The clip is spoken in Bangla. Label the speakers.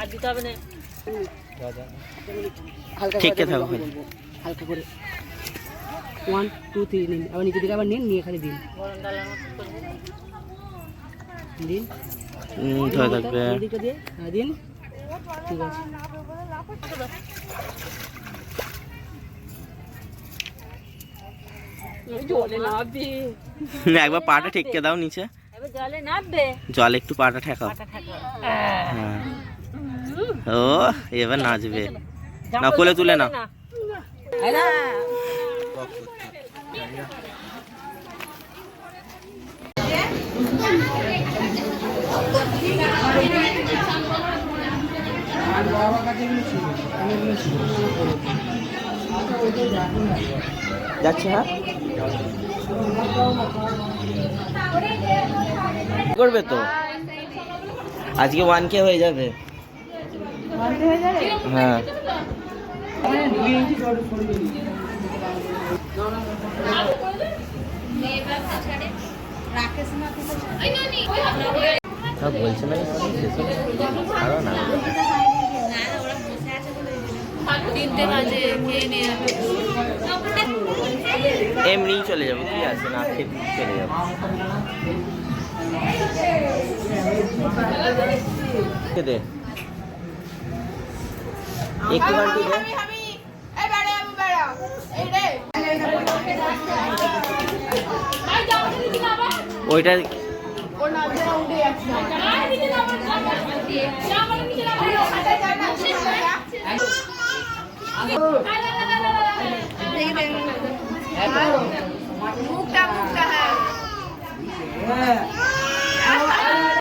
Speaker 1: আর দিতে হবে না।
Speaker 2: হালকা
Speaker 3: ঠিক থাকো
Speaker 2: হালকা করে। ওয়ান টু থ্রি নিন। আবার নিচে দিকে আবার নিন নিয়ে খালি দিন। দিন।
Speaker 3: ধরে থাকবে।
Speaker 2: এদিকে দিয়ে। হ্যাঁ দিন। ঠিক আছে।
Speaker 3: একবার পাটা ঠেককে দাও নিচে।
Speaker 1: জলে
Speaker 3: একটু পাটা ঠেকাও। হ্যাঁ। ও, এবার নাচবে। না কোলে তুলে না যাচ্ছে হ্যাঁ? করবে তো? আজকে ওয়ান কে হয়ে যাবে। হ্যাঁ সব বলছে না আরও না এমনিই চলে যাব কি আছে, না খেতে চলে যাব। দে। একটু ঘন্টি দে ওইটা
Speaker 4: মুখটা